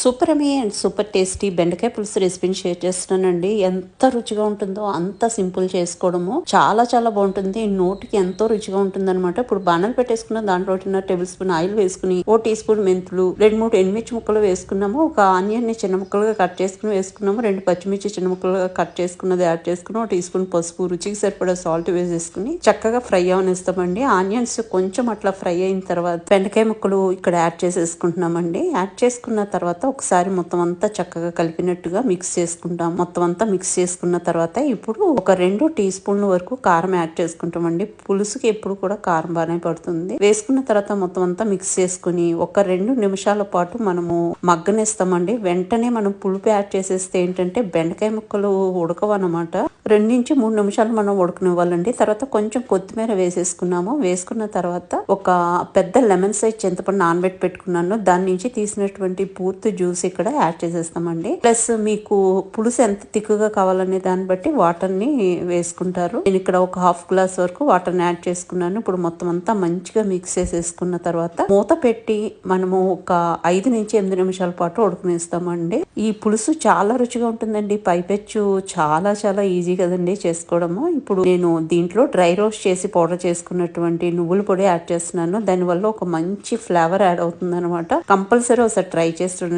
Super yummy and super tasty బెండకాయ పులుసు రెసిపీని షేర్ చేస్తున్నానండి. ఎంత రుచిగా ఉంటుందో అంత సింపుల్ చేసుకోవడము. చాలా చాలా బాగుంటుంది. నోటికి ఎంతో రుచిగా ఉంటుంది అనమాట ఇప్పుడు బాణాలు పెట్టేసుకున్న దాంట్లో టేబుల్ స్పూన్ ఆయిల్ వేసుకుని ఓ టీ స్పూన్ మెంతులు రెండు మూడు ఎండుమిర్చి ముక్కలు వేసుకున్నాము. ఒక ఆనియన్ని చిన్న ముక్కలుగా కట్ చేసుకుని వేసుకున్నాము. రెండు పచ్చిమిర్చి చిన్న ముక్కలుగా కట్ చేసుకున్నది యాడ్ చేసుకుని ఒక టీ స్పూన్ పసుపు రుచికి సరిపడా సాల్ట్ వేసేసుకుని చక్కగా ఫ్రై అవనిస్తామండి. ఆనియన్స్ కొంచెం అట్లా ఫ్రై అయిన తర్వాత బెండకాయ ముక్కలు ఇక్కడ యాడ్ చేసేసుకుంటున్నామండి. యాడ్ చేసుకున్న తర్వాత ఒకసారి మొత్తం అంతా చక్కగా కలిపినట్టుగా మిక్స్ చేసుకుంటాం. మొత్తం అంతా మిక్స్ చేసుకున్న తర్వాత ఇప్పుడు ఒక రెండు టీ స్పూన్ల వరకు కారం యాడ్ చేసుకుంటామండి. పులుసుకి ఎప్పుడు కూడా కారం బాగానే పడుతుంది. వేసుకున్న తర్వాత మొత్తం అంతా మిక్స్ చేసుకుని ఒక రెండు నిమిషాల పాటు మనము మగ్గనేస్తామండి. వెంటనే మనం పులుపు యాడ్ చేసేస్తే ఏంటంటే బెండకాయ ముక్కలు ఉడకవన్నమాట. రెండు నుంచి మూడు నిమిషాలు మనం ఉడకనివ్వాలండి తర్వాత కొంచెం కొత్తిమీర వేసేసుకున్నాము. వేసుకున్న తర్వాత ఒక పెద్ద లెమన్ సైజ్ చింతపండు నానబెట్టి పెట్టుకున్నాను. దాని నుంచి తీసినటువంటి పూర్తి జ్యూస్ ఇక్కడ యాడ్ చేసేస్తామండి. ప్లస్ మీకు పులుసు ఎంత తిక్కుగా కావాలనే దాన్ని బట్టి వాటర్ని వేసుకుంటారు. నేను ఇక్కడ ఒక హాఫ్ గ్లాస్ వరకు వాటర్ని యాడ్ చేసుకున్నాను. ఇప్పుడు మొత్తం అంతా మంచిగా మిక్స్ చేసేసుకున్న తర్వాత మూత పెట్టి మనము ఒక ఐదు నుంచి ఎనిమిది నిమిషాల పాటు ఉడకనిస్తామండి. ఈ పులుసు చాలా రుచిగా ఉంటుందండి. పైపెచ్చు చాలా చాలా ఈజీ కదండి చేసుకోవడము. ఇప్పుడు నేను దీంట్లో డ్రై రోస్ట్ చేసి పౌడర్ చేసుకున్నటువంటి నువ్వుల పొడి యాడ్ చేస్తున్నాను. దానివల్ల ఒక మంచి ఫ్లేవర్ యాడ్ అవుతుంది అనమాట కంపల్సరీ ఒకసారి ట్రై చేస్తున్నాను